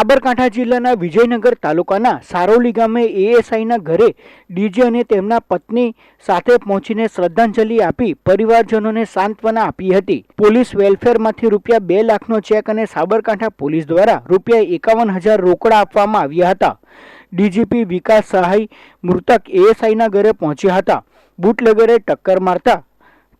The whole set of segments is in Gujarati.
સાબરકાંઠા જિલ્લાના વિજયનગર તાલુકાના સારોલી ગામે એએસઆઈના ઘરે ડીજે અને તેમના પત્ની સાથે પહોંચીને શ્રદ્ધાંજલિ આપી પરિવારજનોને સાંત્વના આપી હતી. પોલીસ વેલફેરમાંથી રૂપિયા બે લાખનો ચેક અને સાબરકાંઠા પોલીસ દ્વારા રૂપિયા એકાવન હજાર રોકડા આપવામાં આવ્યા હતા. ડીજીપી વિકાસ સહાય મૃતક એએસઆઈના ઘરે પહોંચ્યા હતા. બુટલેગરે ટક્કર મારતા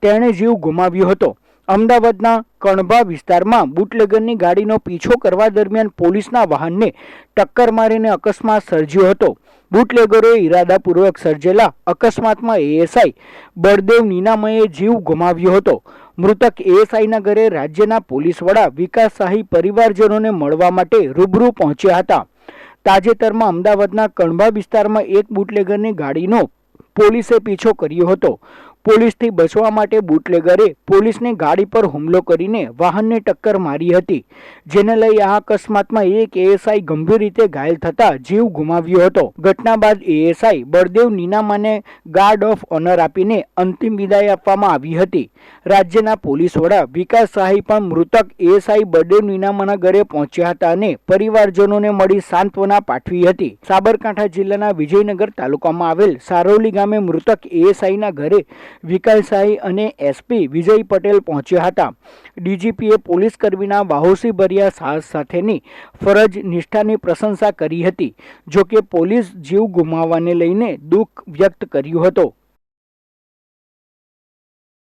તેણે જીવ ગુમાવ્યો હતો. અમદાવાદના કણભા વિસ્તારમાં બુટલેગરની ગાડીનો પીછો કરવા દરમિયાન પોલીસના વાહનને ટક્કર મારીને અકસ્માત સર્જ્યો હતો. બુટલેગરોએ ઈરાદાપૂર્વક સર્જેલા અકસ્માતમાં એએસઆઈ બળદેવ નીનામયે જીવ ગુમાવ્યો હતો. મૃતક એએસઆઈના ઘરે રાજ્યના પોલીસ વડા વિકાસ શાહી પરિવારજનોને મળવા માટે રૂબરૂ પહોંચ્યા હતા. તાજેતરમાં અમદાવાદના કણભા વિસ્તારમાં એક બુટલેગરની ગાડીનો પોલીસે પીછો કર્યો હતો. પોલીસથી બચવા માટે બુટલેગરે પોલીસની ગાડી પર હુમલો કરીને વાહનને ટક્કર મારી હતી, જેને લઈ આ અકસ્માતમાં એક એએસઆઈ ગંભીર રીતે ઘાયલ થતા જીવ ગુમાવ્યો હતો. ઘટના બાદ એએસઆઈ બળદેવ નીનામાને ગાર્ડ ઓફ ઓનર આપીને અંતિમ વિદાય આપવામાં આવી હતી. રાજ્યના પોલીસ વડા વિકાસ શાહી પણ મૃતક એએસઆઈ બળદેવ નીનામાના ઘરે પહોંચ્યા હતા અને પરિવારજનોને મળી સાંત્વના પાઠવી હતી. સાબરકાંઠા જિલ્લાના વિજયનગર તાલુકામાં આવેલ સારોલી ગામે મૃતક એએસઆઈના ઘરે વિકાસ શાહી અને એસપી વિજય પટેલ પહોંચ્યા હતા. ડીજીપીએ પોલીસ કર્મીના સાહસ સાથેની ફરજ નિષ્ઠાની પ્રશંસા કરી હતી, જોકે પોલીસ જીવ ગુમાવવાને લઈને દુઃખ વ્યક્ત કર્યું હતું.